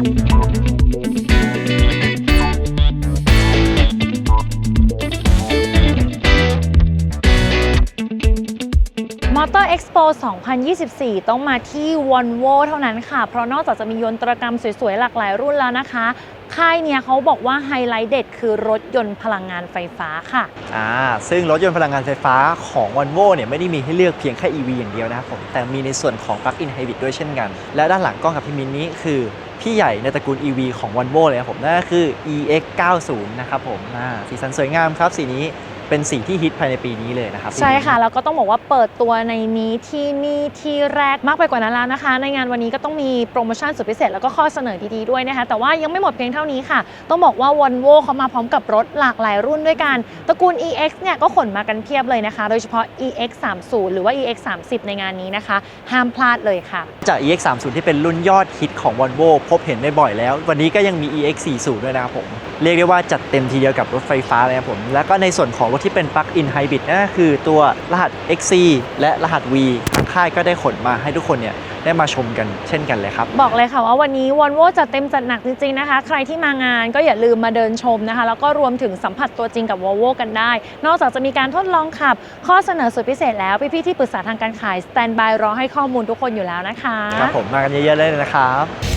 มอเตอร์เอ็กซ์โป2024 ต้องมาที่ v o l v o เท่านั้นค่ะ เพราะนอกจากจะมียนตรกรรมสวยๆ หลากหลายรุ่นแล้วนะคะ ค่ายเนี่ยเขาบอกว่าไฮไลท์เด็ดคือรถยนต์พลังงานไฟฟ้าค่ะ อ่า ซึ่งรถยนต์พลังงานไฟฟ้าของ v o l v o เนี่ยไม่ได้มีให้เลือกเพียงแค่ EV อย่างเดียวนะครับผม แต่มีในส่วนของ Plug-in Hybrid ด้วยเช่นกัน และด้านหลังกล้องกับพี่มินนี้คือ พี่ใหญ่ในตระกูล EV ของ v o l v o เลยครับผมนั่นก็คือ EX90 นะครับผมสีสันสวยงามครับสีนี้ เป็นสีที่ฮิตภายในปีนี้เลยนะครับ ใช่ค่ะ แล้วก็ต้องบอกว่าเปิดตัวในนี้ที่นี่ที่แรกมากไปกว่านั้นแล้วนะคะ ในงานวันนี้ก็ต้องมีโปรโมชั่นสุดพิเศษแล้วก็ข้อเสนอดีๆด้วยนะคะ แต่ว่ายังไม่หมดเพียงเท่านี้ค่ะ ต้องบอกว่า v o l v o เขามาพร้อมกับรถหลากหลายรุ่นด้วยกัน ตระกูล EX เนี่ยก็ขนมากันเพียบเลยนะคะ โดยเฉพาะ EX 3 0หรือว่า EX 3 0ในงานนี้นะคะ ห้ามพลาดเลยค่ะ จาก EX30 ที่เป็นรุ่นยอดฮิตของ Volvo พบเห็นได้บ่อยแล้ว วันนี้ก็ยังมี EX40 ด้วยนะครับผม เรียกได้ว่าจัดเต็มทีเดียวกับรถไฟฟ้าเลยนะครับผม แล้วก็ในส่วนของรถที่เป็น Plug-in Hybrid นั่นก็คือตัวรหัส XC และรหัส V ทางค่ายก็ได้ขนมาให้ทุกคนเนี่ยได้มาชมกันเช่นกันเลยครับ บอกเลยค่ะว่าวันนี้ว o l v o จัดเต็มจัดหนักจริงๆนะคะ ใครที่มางานก็อย่าลืมมาเดินชมนะคะ แล้วก็รวมถึงสัมผัสตัวจริงกับ Volvo กันได้ นอกจากจะมีการทดลองขับ ข้อเสนอสุดพิเศษแล้ว พี่ๆที่ปรึกษาทางการขายสแตนบายรอให้ข้อมูลทุกคนอยู่แล้วนะคะ ครับผมมากันเยอะๆเลยนะครับ